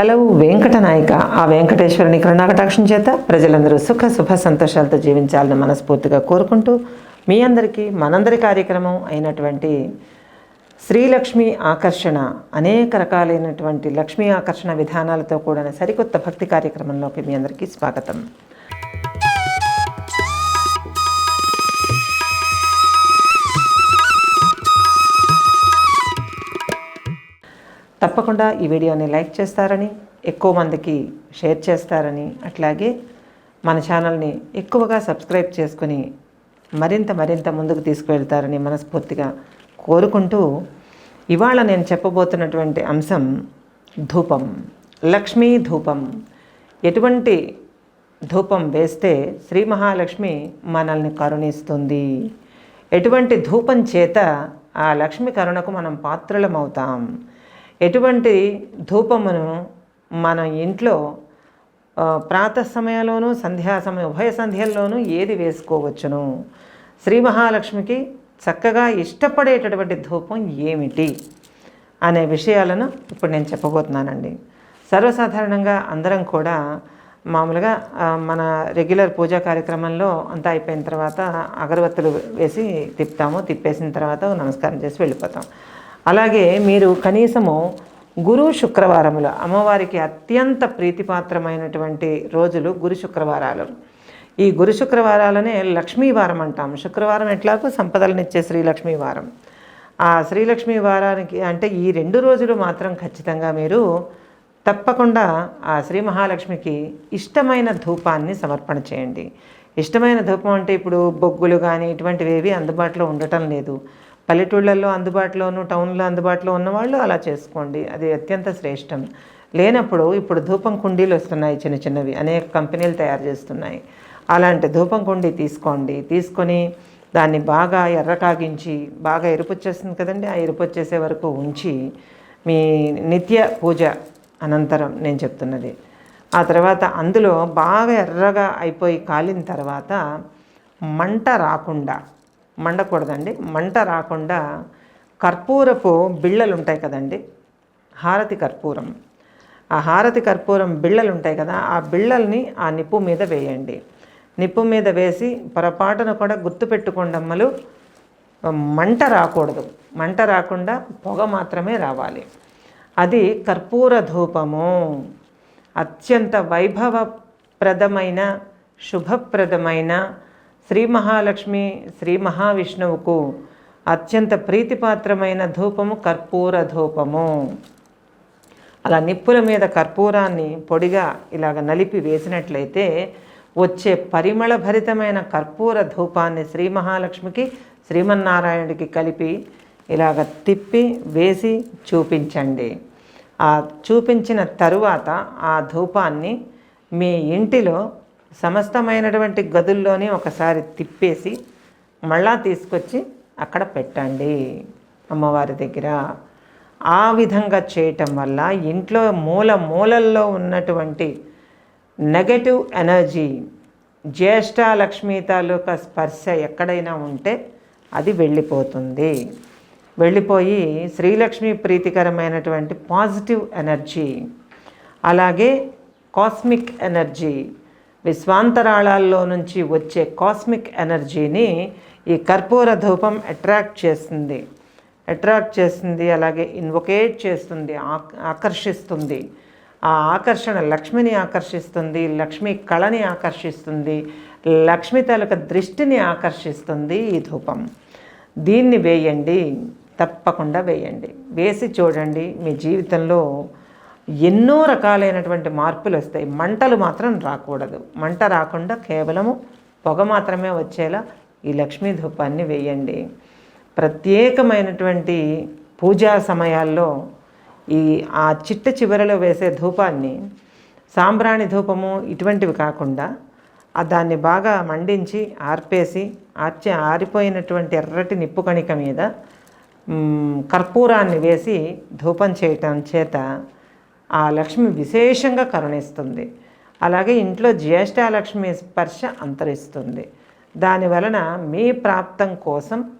కలవు వెంకటనాయక. ఆ వెంకటేశ్వరుని కరుణాకటాక్షం చేత ప్రజలందరూ సుఖ శుభ సంతోషాలతో జీవించాలని మనస్ఫూర్తిగా కోరుకుంటూ మీ అందరికీ మనందరి కార్యక్రమం అయినటువంటి శ్రీలక్ష్మి ఆకర్షణ అనేక రకాలైనటువంటి లక్ష్మీ ఆకర్షణ విధానాలతో కూడిన సరికొత్త భక్తి కార్యక్రమంలోకి మీ అందరికీ స్వాగతం. తప్పకుండా ఈ వీడియోని లైక్ చేస్తారని ఎక్కువ మందికి షేర్ చేస్తారని అట్లాగే మన ఛానల్ని ఎక్కువగా సబ్స్క్రైబ్ చేసుకుని మరింత మరింత ముందుకు తీసుకువెళ్తారని మనస్ఫూర్తిగా కోరుకుంటూ ఇవాళ నేను చెప్పబోతున్నటువంటి అంశం ధూపం లక్ష్మీ ధూపం. ఎటువంటి ధూపం వేస్తే శ్రీ మహాలక్ష్మి మనల్ని కరుణిస్తుంది? ఎటువంటి ధూపం చేత ఆ లక్ష్మి కరుణకు మనం పాత్రలమవుతాం? ఎటువంటి ధూపమును మన ఇంట్లో ప్రాత సమయంలోనూ సంధ్యా సమయం ఉభయ సంధ్యల్లోనూ ఏది వేసుకోవచ్చును? శ్రీ మహాలక్ష్మికి చక్కగా ఇష్టపడేటటువంటి ధూపం ఏమిటి అనే విషయాలను ఇప్పుడు నేను చెప్పబోతున్నానండి. సర్వసాధారణంగా అందరం కూడా మామూలుగా మన రెగ్యులర్ పూజా కార్యక్రమంలో అంతా అయిపోయిన తర్వాత అగరబత్తులు వేసి తిప్పుతాము తిప్పేసిన తర్వాత నమస్కారం చేసి వెళ్ళిపోతాం. అలాగే మీరు కనీసము గురు శుక్రవారములు అమ్మవారికి అత్యంత ప్రీతిపాత్రమైనటువంటి రోజులు గురు శుక్రవారాలు. ఈ గురు శుక్రవారాలనే లక్ష్మీవారం అంటాం శుక్రవారం ఎట్లాగో సంపదలనిచ్చే శ్రీలక్ష్మీ వారం. ఆ శ్రీలక్ష్మీ వారానికి అంటే ఈ రెండు రోజులు మాత్రం ఖచ్చితంగా మీరు తప్పకుండా ఆ శ్రీ మహాలక్ష్మికి ఇష్టమైన ధూపాన్ని సమర్పణ చేయండి. ఇష్టమైన ధూపం అంటే ఇప్పుడు బొగ్గులు కానీ ఇటువంటివి ఏవి అందుబాటులో ఉండటం లేదు. పల్లెటూళ్ళల్లో అందుబాటులోను టౌన్లో అందుబాటులో ఉన్నవాళ్ళు అలా చేసుకోండి. అది అత్యంత శ్రేష్టం. లేనప్పుడు ఇప్పుడు ధూపం కుండీలు వస్తున్నాయి చిన్న చిన్నవి. అనేక కంపెనీలు తయారు చేస్తున్నాయి. అలాంటి ధూపం కుండీ తీసుకోండి. తీసుకొని దాన్ని బాగా ఎర్ర కాగించి బాగా ఎరుపు వచ్చేస్తుంది కదండి. ఆ ఎరుపు వచ్చేసే వరకు ఉంచి మీ నిత్య పూజ అనంతరం నేను చెప్తున్నది. ఆ తర్వాత అందులో బాగా ఎర్రగా అయిపోయి కాలిన తర్వాత మంట రాకుండా మండకూడదండి. మంట రాకుండా కర్పూరపు బిళ్ళలు ఉంటాయి కదండి. హారతి కర్పూరం. ఆ హారతి కర్పూరం బిళ్ళలు ఉంటాయి కదా ఆ బిళ్ళల్ని ఆ నిప్పు మీద వేయండి. నిప్పు మీద వేసి పొరపాటున కూడా గుర్తుపెట్టుకోండమ్మలు మంట రాకూడదు. మంట రాకుండా పొగ మాత్రమే రావాలి. అది కర్పూర ధూపము. అత్యంత వైభవప్రదమైన శుభప్రదమైన శ్రీ మహాలక్ష్మి శ్రీ మహావిష్ణువుకు అత్యంత ప్రీతిపాత్రమైన ధూపము కర్పూర ధూపము. అలా నిప్పుల మీద కర్పూరాన్ని పొడిగా ఇలాగ నలిపి వేసినట్లయితే వచ్చే పరిమళ భరితమైన కర్పూర ధూపాన్ని శ్రీ మహాలక్ష్మికి శ్రీమన్నారాయణుడికి కలిపి ఇలాగ తిప్పి వేసి చూపించండి. ఆ చూపించిన తరువాత ఆ ధూపాన్ని మీ ఇంటిలో సమస్తమైనటువంటి గదుల్లోనే ఒకసారి తిప్పేసి మళ్ళా తీసుకొచ్చి అక్కడ పెట్టండి అమ్మవారి దగ్గర. ఆ విధంగా చేయటం వల్ల ఇంట్లో మూల మూలల్లో ఉన్నటువంటి నెగటివ్ ఎనర్జీ జ్యేష్ఠ లక్ష్మీ తాలూకా స్పర్శ ఎక్కడైనా ఉంటే అది వెళ్ళిపోతుంది. వెళ్ళిపోయి శ్రీలక్ష్మి ప్రీతికరమైనటువంటి పాజిటివ్ ఎనర్జీ అలాగే కాస్మిక్ ఎనర్జీ విశ్వాంతరాళాల్లో నుంచి వచ్చే కాస్మిక్ ఎనర్జీని ఈ కర్పూర ధూపం అట్రాక్ట్ చేస్తుంది. అట్రాక్ట్ చేస్తుంది అలాగే ఇన్వొకేట్ చేస్తుంది ఆకర్షిస్తుంది. ఆ ఆకర్షణ లక్ష్మిని ఆకర్షిస్తుంది లక్ష్మి కళని ఆకర్షిస్తుంది లక్ష్మి తాలూక దృష్టిని ఆకర్షిస్తుంది ఈ ధూపం. దీన్ని వేయండి తప్పకుండా వేయండి. వేసి చూడండి మీ జీవితంలో ఎన్నో రకాలైనటువంటి మార్పులు వస్తాయి. మంటలు మాత్రం రాకూడదు. మంట రాకుండా కేవలము పొగ మాత్రమే వచ్చేలా ఈ లక్ష్మీ ధూపాన్ని వేయండి. ప్రత్యేకమైనటువంటి పూజా సమయాల్లో ఈ ఆ చిట్ట చివరలో వేసే ధూపాన్ని సాంబ్రాణి ధూపము ఇటువంటివి కాకుండా ఆ దాన్ని బాగా మండించి ఆర్పేసి ఆర్చి ఆరిపోయినటువంటి ఎర్రటి నిప్పు కణిక మీద కర్పూరాన్ని వేసి ధూపం చేయటం చేత ఆ లక్ష్మి విశేషంగా కరుణిస్తుంది. అలాగే ఇంట్లో జ్యేష్ఠాలక్ష్మి స్పర్శ అంతరిస్తుంది. దాని వలన మీ ప్రాప్తం కోసం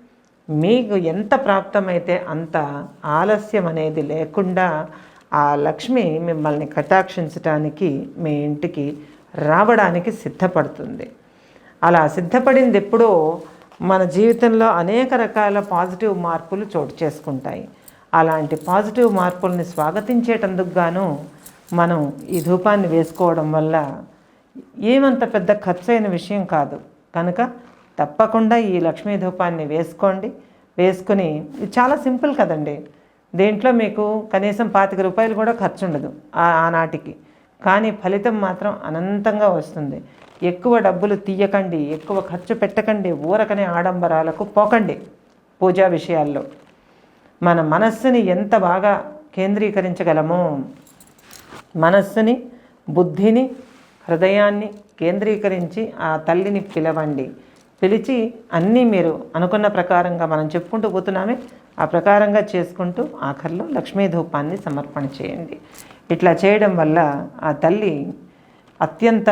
మీకు ఎంత ప్రాప్తమైతే అంత ఆలస్యం అనేది లేకుండా ఆ లక్ష్మి మిమ్మల్ని కటాక్షించటానికి మీ ఇంటికి రావడానికి సిద్ధపడుతుంది. అలా సిద్ధపడింది ఎప్పుడో మన జీవితంలో అనేక రకాల పాజిటివ్ మార్పులు చోటు చేసుకుంటాయి. అలాంటి పాజిటివ్ మార్పుల్ని స్వాగతించేటందుకు గాను మనం ఈ ధూపాన్ని వేసుకోవడం వల్ల ఏమంత పెద్ద ఖర్చైన విషయం కాదు. కనుక తప్పకుండా ఈ లక్ష్మీ ధూపాన్ని వేసుకోండి. వేసుకుని ఇది చాలా సింపుల్ కదండి. దేంట్లో మీకు కనీసం పాతిక రూపాయలు కూడా ఖర్చు ఉండదు ఆనాటికి కానీ ఫలితం మాత్రం అనంతంగా వస్తుంది. ఎక్కువ డబ్బులు తీయకండి ఎక్కువ ఖర్చు పెట్టకండి ఊరకనే ఆడంబరాలకు పోకండి పూజా విషయాల్లో. మన మనస్సుని ఎంత బాగా కేంద్రీకరించగలమో మనస్సుని బుద్ధిని హృదయాన్ని కేంద్రీకరించి ఆ తల్లిని పిలవండి. పిలిచి అన్నీ మీరు అనుకున్న ప్రకారంగా మనం చెప్పుకుంటూ పోతున్నామే. ఆ ప్రకారంగా చేసుకుంటూ ఆఖరిలో లక్ష్మీ ధూపాన్ని సమర్పణ చేయండి. ఇట్లా చేయడం వల్ల ఆ తల్లి అత్యంత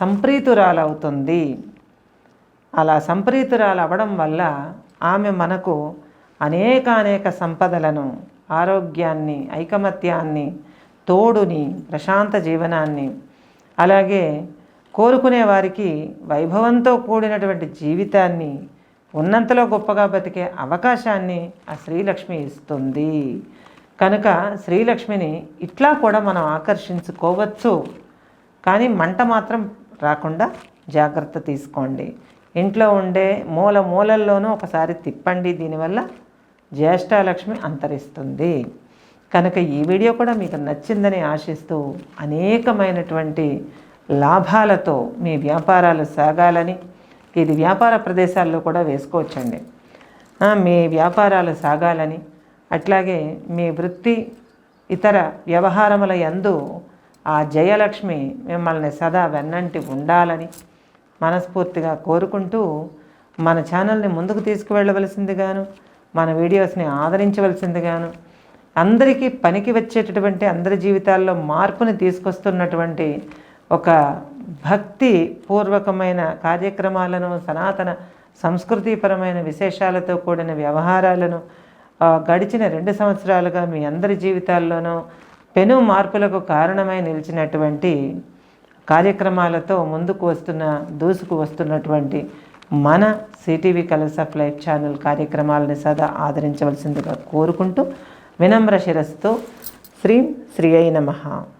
సంప్రీతురాలవుతుంది. అలా సంప్రీతురాలు అవ్వడం వల్ల ఆమె మనకు అనేక అనేక సంపదలను ఆరోగ్యాన్ని ఐకమత్యాన్ని తోడుని ప్రశాంత జీవనాన్ని అలాగే కోరుకునే వారికి వైభవంతో కూడినటువంటి జీవితాన్ని ఉన్నంతలో గొప్పగా బతికే అవకాశాన్ని ఆ శ్రీలక్ష్మి ఇస్తుంది. కనుక శ్రీలక్ష్మిని ఇట్లా కూడా మనం ఆకర్షించుకోవచ్చు. కానీ మంట మాత్రం రాకుండా జాగ్రత్త తీసుకోండి. ఇంట్లో ఉండే మూల మూలల్లోనూ ఒకసారి తిప్పండి దీనివల్ల జ్యేష్ఠాలక్ష్మి అంతరిస్తుంది. కనుక ఈ వీడియో కూడా మీకు నచ్చిందని ఆశిస్తూ అనేకమైనటువంటి లాభాలతో మీ వ్యాపారాలు సాగాలని ఇది వ్యాపార ప్రదేశాల్లో కూడా వేసుకోవచ్చండి. మీ వ్యాపారాలు సాగాలని అట్లాగే మీ వృత్తి ఇతర వ్యవహారముల యందు ఆ జయలక్ష్మి మిమ్మల్ని సదా వెన్నంటి ఉండాలని మనస్ఫూర్తిగా కోరుకుంటూ మన ఛానల్ని ముందుకు తీసుకువెళ్ళవలసిందిగాను మన వీడియోస్ని ఆదరించవలసిందిగాను. అందరికీ పనికి వచ్చేటటువంటి అందరి జీవితాల్లో మార్పుని తీసుకొస్తున్నటువంటి ఒక భక్తి పూర్వకమైన కార్యక్రమాలను సనాతన సంస్కృతిపరమైన విశేషాలతో కూడిన వ్యవహారాలను గడిచిన రెండు సంవత్సరాలుగా మీ అందరి జీవితాల్లోనూ పెను మార్పులకు కారణమై నిలిచినటువంటి కార్యక్రమాలతో ముందుకు వస్తున్న దూసుకు వస్తున్నటువంటి మన CTV colours of life channel కార్యక్రమాలని సదా ఆదరించవలసిందిగా కోరుకుంటూ వినమ్ర శిరస్తో శ్రీం శ్రీ అయి నమః.